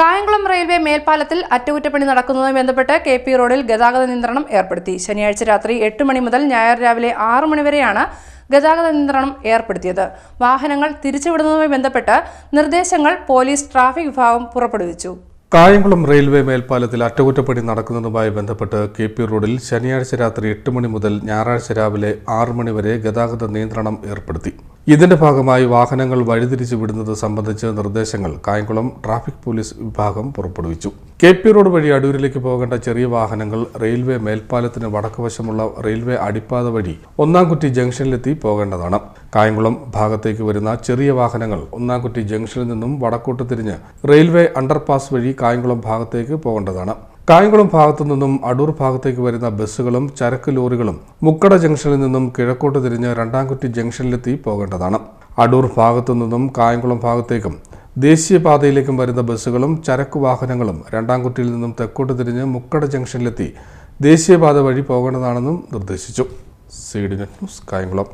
Kayamkulam railway മേൽപ്പാലത്തിൽ അറ്റകുറ്റപ്പണി നടക്കുന്നതുമായി ബന്ധപ്പെട്ട് K P റോഡിൽ ഗതാഗത നിയന്ത്രണം ഏർപ്പെടുത്തി. ശനിയാഴ്ച രാത്രി എട്ട് മണി മുതൽ ഞായർ രാവിലെ ആറ് മണിവരെയാണ് ഗതാഗത നിയന്ത്രണം ഏർപ്പെടുത്തിയത്. വാഹനങ്ങൾ തിരിച്ചുവിടുന്നതുമായി ബന്ധപ്പെട്ട് നിർദ്ദേശങ്ങൾ പോലീസ് ട്രാഫിക് വിഭാഗം പുറപ്പെടുവിച്ചു. കായംകുളം റെയിൽവേ മേൽപ്പാലത്തിൽ അറ്റകുറ്റപ്പണി നടക്കുന്നതുമായി ബന്ധപ്പെട്ട് കെ പി റോഡിൽ ശനിയാഴ്ച രാത്രി എട്ട് മണി മുതൽ ഞായറാഴ്ച രാവിലെ ആറ് മണി വരെ ഗതാഗത നിയന്ത്രണം ഏർപ്പെടുത്തി. ഇതിന്റെ ഭാഗമായി വാഹനങ്ങൾ വഴിതിരിച്ചു വിടുന്നത് സംബന്ധിച്ച് നിർദ്ദേശങ്ങൾ കായംകുളം ട്രാഫിക് പോലീസ് വിഭാഗം പുറപ്പെടുവിച്ചു. കെ പി റോഡ് വഴി അടൂരിലേക്ക് പോകേണ്ട ചെറിയ വാഹനങ്ങൾ റെയിൽവേ മേൽപ്പാലത്തിന് വടക്കുവശമുള്ള റെയിൽവേ അടിപ്പാത വഴി ഒന്നാംകുറ്റി ജംഗ്ഷനിലെത്തി പോകേണ്ടതാണ്. കായംകുളം ഭാഗത്തേക്ക് വരുന്ന ചെറിയ വാഹനങ്ങൾ ഒന്നാംകുറ്റി ജംഗ്ഷനിൽ നിന്നും വടക്കോട്ട് തിരിഞ്ഞ് റെയിൽവേ അണ്ടർപാസ് വഴി കായംകുളം ഭാഗത്തേക്ക് പോകേണ്ടതാണ്. കായംകുളം ഭാഗത്തു നിന്നും അടൂർ ഭാഗത്തേക്ക് വരുന്ന ബസ്സുകളും ചരക്ക് ലോറികളും മുക്കട ജംഗ്ഷനിൽ നിന്നും കിഴക്കോട്ട് തിരിഞ്ഞ് രണ്ടാംകുറ്റി ജംഗ്ഷനിലെത്തി പോകേണ്ടതാണ്. അടൂർ ഭാഗത്തു നിന്നും കായംകുളം ഭാഗത്തേക്കും ദേശീയപാതയിലേക്കും വരുന്ന ബസ്സുകളും ചരക്ക് വാഹനങ്ങളും രണ്ടാംകുറ്റിയിൽ നിന്നും തെക്കോട്ട് തിരിഞ്ഞ് മുക്കട ജംഗ്ഷനിലെത്തി ദേശീയപാത വഴി പോകേണ്ടതാണെന്നും നിർദ്ദേശിച്ചു. C D net news Kayamkulam.